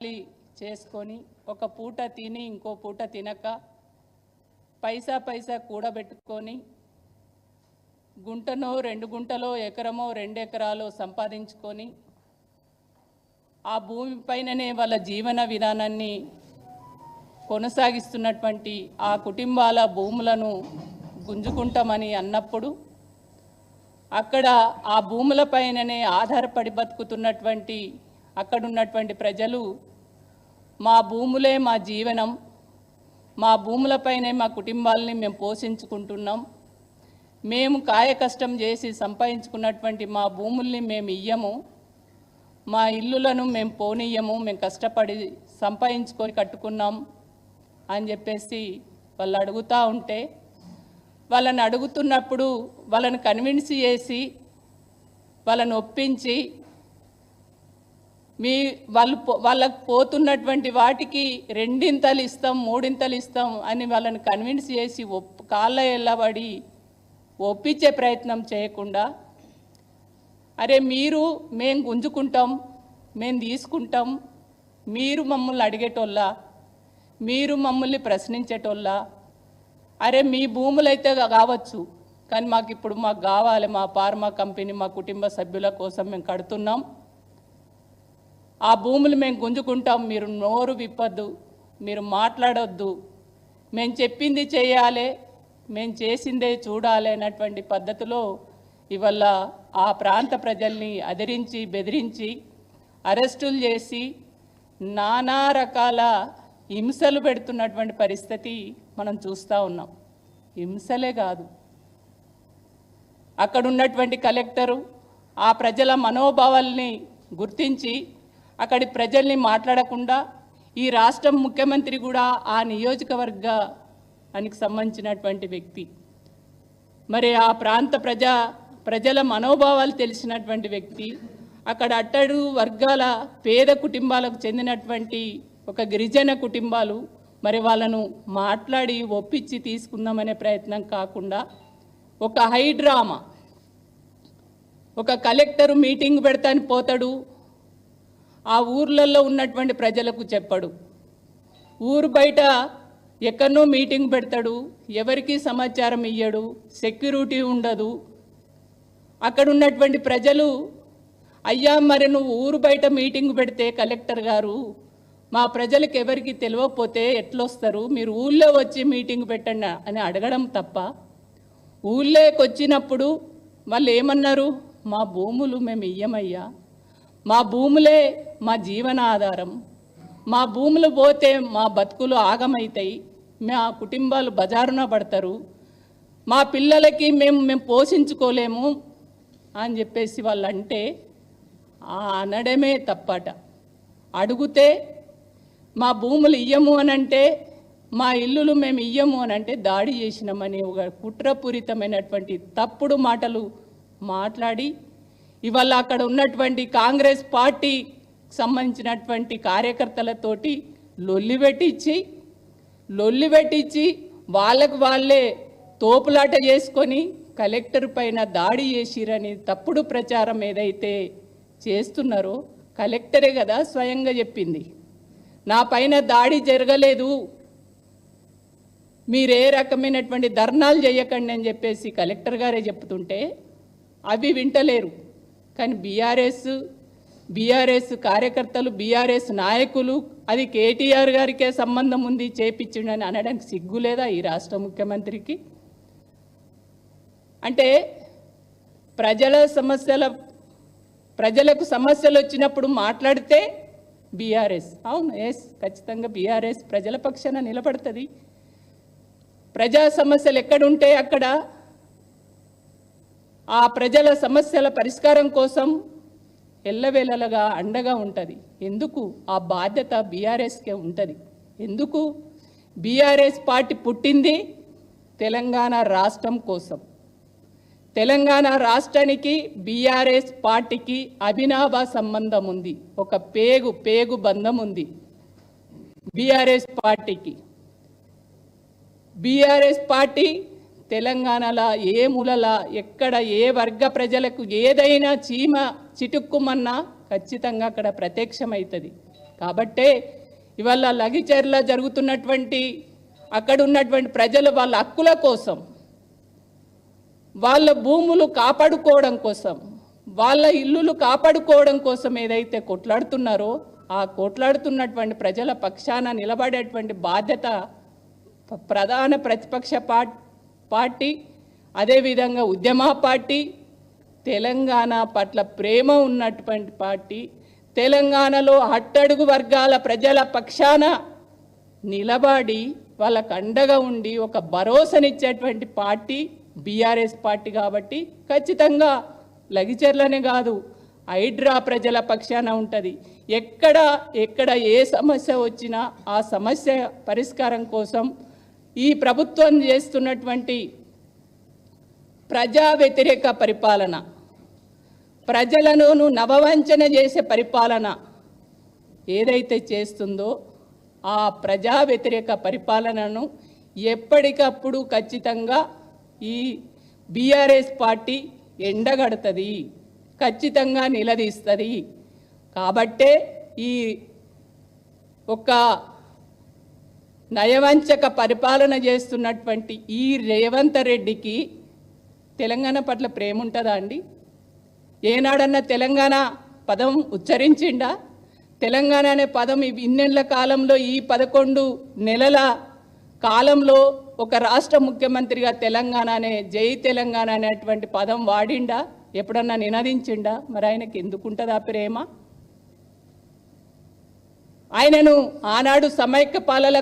చేసుకొని ఒక పూట తిని ఇంకో పూట తినక పైసా పైసా కూడబెట్టుకొని గుంటనో రెండు గుంటలో ఎకరమో రెండు ఎకరాలో సంపాదించుకొని ఆ భూమి పైననే వాళ్ళ జీవన విధానాన్ని కొనసాగిస్తున్నటువంటి ఆ కుటుంబాల భూములను గుంజుకుంటామని అన్నప్పుడు అక్కడ ఆ భూములపైననే ఆధారపడి బతుకుతున్నటువంటి అక్కడున్నటువంటి ప్రజలు మా భూములే మా జీవనం. మా భూములపైనే మా కుటుంబాలని మేము పోషించుకుంటున్నాం. మేము కాయ కష్టం చేసి సంపాదించుకున్నటువంటి మా భూముల్ని మేము ఇయ్యము. మా ఇల్లులను మేము పోనీయము. మేము కష్టపడి సంపాదించుకొని కట్టుకున్నాం అని చెప్పేసి వాళ్ళు అడుగుతూ ఉంటే వాళ్ళని అడుగుతున్నప్పుడు వాళ్ళని కన్విన్స్ చేసి వాళ్ళని ఒప్పించి మీ వాళ్ళు వాళ్ళకు పోతున్నటువంటి వాటికి రెండింతలు ఇస్తాం మూడింతలు ఇస్తాం అని వాళ్ళని కన్విన్స్ చేసి ఒప్ కాళ్ళ ఎల్లబడి ఒప్పించే ప్రయత్నం చేయకుండా అరే మీరు మేం గుంజుకుంటాం మేము తీసుకుంటాం మీరు మమ్మల్ని అడిగేటోళ్ళ మీరు మమ్మల్ని ప్రశ్నించేటోళ్ళ అరే మీ భూములైతే కావచ్చు కానీ మాకు ఇప్పుడు మాకు కావాలి మా ఫార్మా కంపెనీ మా కుటుంబ సభ్యుల కోసం మేము కడుతున్నాం. ఆ భూములు మేము గుంజుకుంటాం. మీరు నోరు విప్పద్దు. మీరు మాట్లాడొద్దు. మేము చెప్పింది చేయాలి. మేము చేసిందే చూడాలి అన్నటువంటి పద్ధతిలో ఇవల్ల ఆ ప్రాంత ప్రజల్ని అదిరించి బెదిరించి అరెస్టులు చేసి నానా రకాల హింసలు పెడుతున్నటువంటి పరిస్థితి మనం చూస్తూ ఉన్నాం. హింసలే కాదు. అక్కడ ఉన్నటువంటి కలెక్టరు ఆ ప్రజల మనోభావాల్ని గుర్తించి అక్కడి ప్రజల్ని మాట్లాడకుండా ఈ రాష్ట్రం ముఖ్యమంత్రి కూడా ఆ నియోజకవర్గానికి సంబంధించినటువంటి వ్యక్తి. మరి ఆ ప్రాంత ప్రజా ప్రజల మనోభావాలు తెలిసినటువంటి వ్యక్తి అక్కడ అట్టడు వర్గాల పేద కుటుంబాలకు చెందినటువంటి ఒక గిరిజన కుటుంబాలు మరి వాళ్ళను మాట్లాడి ఒప్పించి తీసుకుందామనే ప్రయత్నం కాకుండా ఒక హైడ్రామా ఒక కలెక్టరు మీటింగ్ పెడతాను పోతాడు ఆ ఊర్లలో ఉన్నటువంటి ప్రజలకు చెప్పడు. ఊరు బయట ఎక్కడనో మీటింగ్ పెడతాడు ఎవరికి సమాచారం ఇయ్యడు సెక్యూరిటీ ఉండదు. అక్కడ ఉన్నటువంటి ప్రజలు అయ్యా మరి నువ్వు ఊరు బయట మీటింగ్ పెడితే కలెక్టర్ గారు మా ప్రజలకు ఎవరికి తెలియకపోతే ఎట్లొస్తారు? మీరు ఊళ్ళో వచ్చి మీటింగ్ పెట్టండి అని అడగడం తప్ప ఊళ్ళోకి వచ్చినప్పుడు వాళ్ళు ఏమన్నారు మా భూములు మేము ఇయ్యమయ్యా మా భూములే మా జీవనాధారం. మా భూములు పోతే మా బతుకులు ఆగమవుతాయి మా కుటుంబాలు బజారున పడతారు. మా పిల్లలకి మేము మేము పోషించుకోలేము అని చెప్పేసి వాళ్ళు అంటే అనడమే తప్పట. అడిగితే మా భూములు ఇయ్యము అని అంటే మా ఇల్లులు మేము ఇయ్యము అని అంటే దాడి చేసినామని ఒక కుట్రపూరితమైనటువంటి తప్పుడు మాటలు మాట్లాడి ఇవాళ అక్కడ ఉన్నటువంటి కాంగ్రెస్ పార్టీ సంబంధించినటువంటి కార్యకర్తలతోటి లొల్లి పెట్టించి లొల్లి పెట్టించి వాళ్ళకు వాళ్ళే తోపులాట చేసుకొని కలెక్టర్ పైన దాడి చేసిరని తప్పుడు ప్రచారం ఏదైతే చేస్తున్నారో కలెక్టరే కదా స్వయంగా చెప్పింది. నా పైన దాడి జరగలేదు. మీరు ఏ రకమైనటువంటి ధర్నాలు చేయకండి అని చెప్పేసి కలెక్టర్ గారే చెప్తుంటే అవి వింటలేరు. కానీ బీఆర్ఎస్ బీఆర్ఎస్ కార్యకర్తలు బీఆర్ఎస్ నాయకులు అది కేటీఆర్ గారికే సంబంధం ఉంది చేపించిండని అనడానికి సిగ్గు లేదా ఈ రాష్ట్ర ముఖ్యమంత్రికి? అంటే ప్రజల సమస్యల ప్రజలకు సమస్యలు వచ్చినప్పుడు మాట్లాడితే బీఆర్ఎస్. అవును ఎస్ ఖచ్చితంగా బీఆర్ఎస్ ప్రజల పక్షాన నిలబడుతుంది. ప్రజా సమస్యలు ఎక్కడుంటే అక్కడ ఆ ప్రజల సమస్యల పరిష్కారం కోసం ఎల్లవేళలగా అండగా ఉంటుంది. ఎందుకు? ఆ బాధ్యత బీఆర్ఎస్కే ఉంటుంది. ఎందుకు? బీఆర్ఎస్ పార్టీ పుట్టింది తెలంగాణ రాష్ట్రం కోసం. తెలంగాణ రాష్ట్రానికి బీఆర్ఎస్ పార్టీకి అభినాభ సంబంధం ఉంది. ఒక పేగు పేగు బంధం ఉంది బీఆర్ఎస్ పార్టీకి. బీఆర్ఎస్ పార్టీ తెలంగాణలో ఏ మూలలా ఎక్కడ ఏ వర్గ ప్రజలకు ఏదైనా చీమ చిటుక్కుమన్నా ఖచ్చితంగా అక్కడ ప్రత్యక్షమవుతుంది కాబట్టే ఇవాళ లగిచెర్ల జరుగుతున్నటువంటి అక్కడ ఉన్నటువంటి ప్రజలు వాళ్ళ హక్కుల కోసం వాళ్ళ భూములు కాపాడుకోవడం కోసం వాళ్ళ ఇల్లులు కాపాడుకోవడం కోసం ఏదైతే కొట్లాడుతున్నారో ఆ కొట్లాడుతున్నటువంటి ప్రజల పక్షాన నిలబడేటువంటి బాధ్యత ప్రధాన ప్రతిపక్ష పార్టీ పార్టీ అదేవిధంగా ఉద్యమ పార్టీ తెలంగాణ పట్ల ప్రేమ ఉన్నటువంటి పార్టీ తెలంగాణలో అట్టడుగు వర్గాల ప్రజల పక్షాన నిలబడి వాళ్ళకు అండగా ఉండి ఒక భరోసానిచ్చేటువంటి పార్టీ బీఆర్ఎస్ పార్టీ కాబట్టి ఖచ్చితంగా లగిచర్లనే కాదు హైడ్రా ప్రజల పక్షాన ఉంటుంది. ఎక్కడ ఎక్కడ ఏ సమస్య వచ్చినా ఆ సమస్య పరిష్కారం కోసం ఈ ప్రభుత్వం చేస్తున్నటువంటి ప్రజా వ్యతిరేక పరిపాలన ప్రజలను నవవంచన చేసే పరిపాలన ఏదైతే చేస్తుందో ఆ ప్రజా వ్యతిరేక పరిపాలనను ఎప్పటికప్పుడు ఖచ్చితంగా ఈ బీఆర్ఎస్ పార్టీ ఎండగడుతుంది ఖచ్చితంగా నిలదీస్తుంది. కాబట్టే ఈ ఒక నయవంచక పరిపాలన చేస్తున్నటువంటి ఈ రేవంత్ రెడ్డికి తెలంగాణ పట్ల ప్రేమ ఉంటుందా అండి? ఏనాడన్నా తెలంగాణ పదం ఉచ్చరించిండా? తెలంగాణ అనే పదం ఈ కాలంలో ఈ పదకొండు నెలల కాలంలో ఒక రాష్ట్ర ముఖ్యమంత్రిగా తెలంగాణ అనే జై తెలంగాణ అనేటువంటి పదం వాడిండా? ఎప్పుడన్నా నినదించిండా? మరి ఆయనకి ఎందుకుంటుందా ప్రేమ? ఆయనను ఆనాడు సమైక్య పాలన